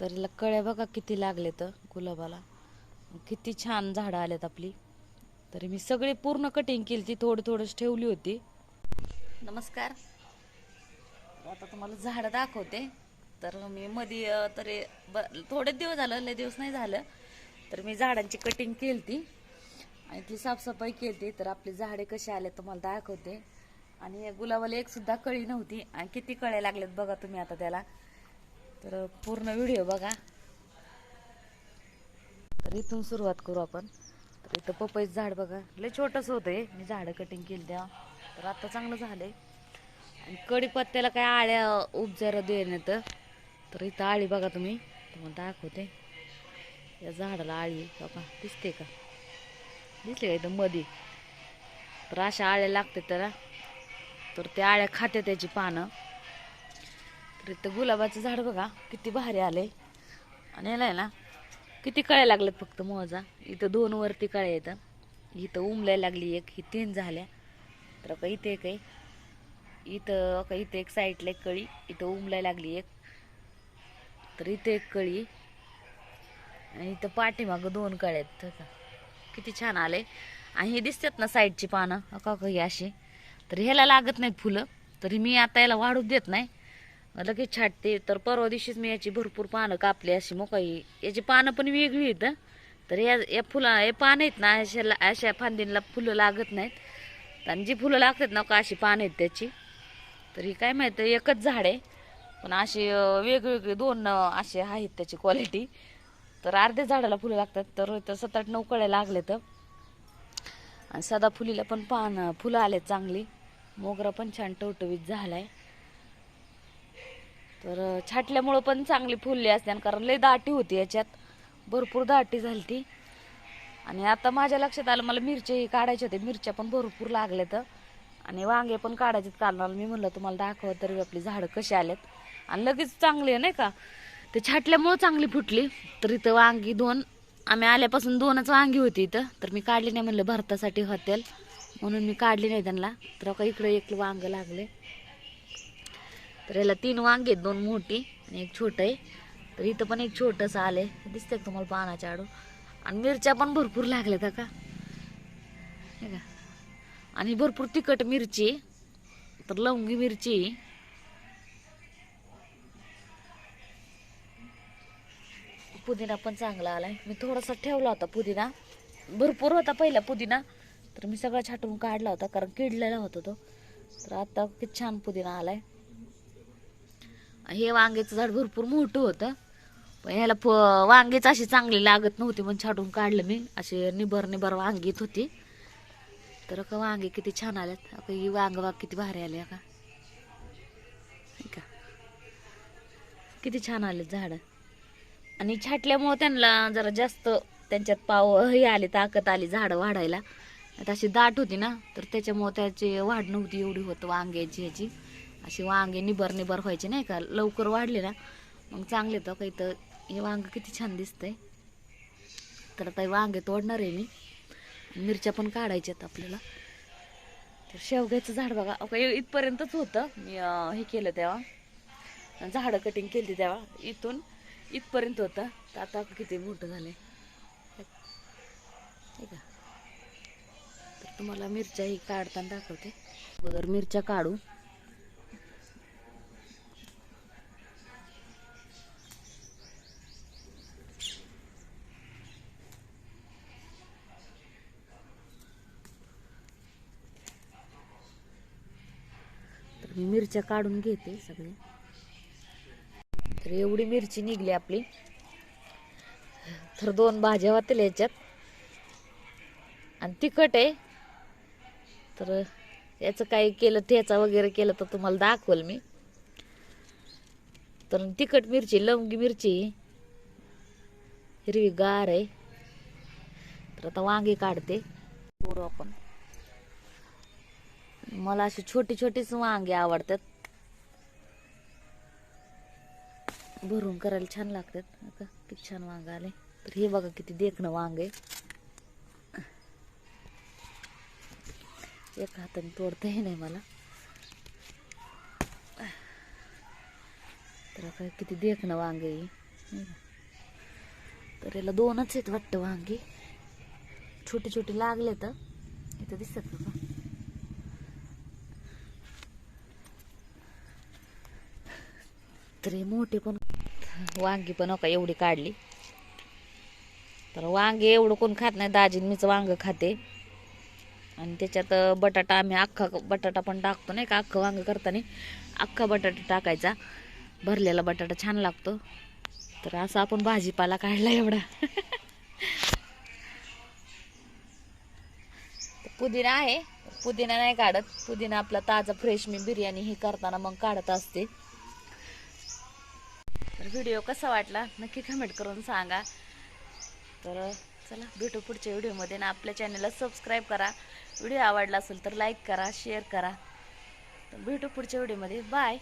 तर याला कळ्या बघा किती लागले तर गुलाबाला. किती छान झाडं आल्यात आपली. तरी मी सगळी पूर्ण कटिंग केली ती थोडं थोडंच ठेवली होती. नमस्कार. आता तुम्हाला झाडं दाखवते. तर मी मध्ये तरी ब थोडे दिवस झालं लय दिवस नाही झालं. तर मी झाडांची कटिंग केली ती आणि ती साफसफाई केली तर आपली झाडे कशी आले तुम्हाला दाखवते. आणि या गुलाबाला एक सुद्धा कळी नव्हती. आणि किती कळ्या लागल्यात बघा तुम्ही आता त्याला. तर पूर्ण व्हिडिओ बघा. तर इथून सुरुवात करू आपण. तर इथं पपईचं झाड बघा. लय छोटंसं होतं आहे मी झाडं कटिंग केली तेव्हा. तर आता चांगलं झालंय. आणि कडीपत्त्याला काय आळ्या उपजारा देण्यात तर इथं आळी बघा तुम्ही. तुम्हाला दाखवते. या झाडाला आळी बाबा बघा. दिसते का? दिसले का इथं मध्ये तर अशा आळ्या लागतात त्याला. तर त्या आळ्या खाते त्याची पानं. तर इथं गुलाबाचं झाड बघा किती भारी आलंय. आणि याला आहे ना किती कळ्या लागल्यात फक्त मोजा. इथं दोन वरती कळ्या येतं इथं उमलायला लागली एक ही तीन झाल्या. तर का इथे एक आहे. इथं का इथं एक साईडला एक कळी इथं उमलायला लागली एक. तर इथं एक कळी. आणि इथं पाठीमागं दोन कळ्या आहेत का. किती छान आले आणि हे दिसतात ना साईडची पानं. अका का ही अशी. तर ह्याला लागत नाही फुलं. तरी मी आता याला वाढू देत नाही. लगेच छाटते. तर परवा दिवशीच मी याची भरपूर पानं कापली अशी मोकाई याची पानं पण वेगळी आहेत तर या या फुला हे पानं आहेत ना अशा अशा फांदींना फुलं लागत नाहीत. आणि जी फुलं लागतात ना का अशी पानं आहेत त्याची. तर ही काय माहीत एकच झाड आहे. पण अशी वेगवेगळी दोन असे आहेत त्याची क्वालिटी तर अर्ध्या झाडाला फुलं लागतात. तर इथं सात आठ नऊ कळ्या लागले तर आणि सदा फुलीला पण पान फुलं आले चांगली. मोगरा पण छान टवटवीत झाला आहे तर छाटल्यामुळं पण चांगली फुलली असते आणि कारण लई दाटी होती याच्यात. भरपूर दाटी झाली ती. आणि आता माझ्या लक्षात आलं मला मिरच्याही काढायचे होते. मिरच्या पण भरपूर लागल्या तर आणि वांगे पण काढायचे कारणाला मी म्हणलं तुम्हाला दाखवा तरी आपली झाडं कशी आलेत आणि लगेच चांगली आहे नाही का? ते छाटल्यामुळं चांगली फुटली. तर इथं वांगी दोन. आम्ही आल्यापासून दोनच वांगी होती इथं. तर मी काढली नाही म्हणलं भरतासाठी हॉटेल. म्हणून मी काढली नाही त्यांना. तर का इकडे एक वांग लागले तर याला तीन वांगे आहेत दोन मोठी आणि एक छोटं आहे. तर इथं पण एक छोटंसं आलंय. दिसतंय तुम्हाला पानाच्या आडू? आणि मिरच्या पण भरपूर लागल्या का? हे का? आणि भरपूर तिखट मिरची तर लवंगी मिरची. आहे. पुदिना पण चांगला आलाय. मी थोडासा ठेवला होता पुदिना. भरपूर होता पहिला पुदिना. तर मी सगळा छाटून काढला होता कारण किडलेला होता तो. तर आता किती छान पुदिना आलाय. हे वांग्याचं झाड भरपूर मोठं होतं. पण ह्याला फ वांगेच अशी चांगली लागत नव्हती म्हणून छाटून काढलं मी. असे निबर निबर वांगीत होती. तर का वांगे किती छान आल्यात. आता ही वांग बाग किती भारी आले का हे का? किती छान आलेत झाडं. आणि छाटल्यामुळं त्यांना जरा जास्त त्यांच्यात पाव हे आले ताकद आली झाडं वाढायला. आता अशी दाट होती ना तर त्याच्यामुळं त्याची वाढ नव्हती एवढी होत वांग्याची ह्याची. अशी वांगे निबर निबर व्हायचे नाही का? लवकर वाढले ना मग चांगले तर काही तर हे वांग किती छान दिसतंय. तर आता वांगे तोडणार आहे मी. मिरच्या पण काढायच्यात आपल्याला. तर शेवग्याचं झाड बघा. इथपर्यंतच होतं. मी हे केलं तेव्हा. झाडं कटिंग केली तेव्हा. इथून इथपर्यंत होतं. तर आता किती मोठं झालं हे का तर तुम्हाला मिरच्या ही काढताना दाखवते. अगोदर मिरच्या काढू. मी मिरच्या काढून घेते सगळे. तर एवढी मिरची निघली आपली. तर दोन भाज्या होतील याच्यात. आणि तिखट आहे. तर याचं काही केलं ठेचा वगैरे केलं तर तुम्हाला दाखवल मी. तर तिखट मिरची लवंगी मिरची हिरवी गार आहे. तर आता वांगी काढते. आपण. मला अशी छोटी छोटीच वांगे आवडतात. भरून करायला छान लागतात. आता किती छान वांग आले. तर हे बघा किती देखणं वांग. आहे एक हाताने तोडता हे नाही मला. तर आता किती देखणं वांग आहे. तर याला दोनच आहेत वाटतं वांगी. छोटे छोटे लागले तर इथं दिसतात का पहा. तरी मोठी मोठे पण वांगी पण नका एवढी काढली. तर वांगे एवढं कोण खात नाही दाजीन मीच वांग खाते. आणि त्याच्यात बटाटा आम्ही अख्खा बटाटा पण टाकतो नाही का अख्खं वांग करताना अख्खा बटाटा टाकायचा. भरलेला बटाटा छान लागतो. तर असं आपण भाजीपाला काढला एवढा. पुदिना आहे. पुदिना नाही काढत. पुदिना आपला ताजा फ्रेश मी बिर्याणी ही करताना मग काढत असते. तर व्हिडिओ कसा वाटला नक्की कमेंट करून सांगा. तर चला भेटू पुढच्या व्हिडिओमध्ये ना आपल्या चॅनलला सबस्क्राईब करा. व्हिडिओ आवडला असेल तर लाईक करा शेअर करा. तर भेटू पुढच्या व्हिडिओमध्ये बाय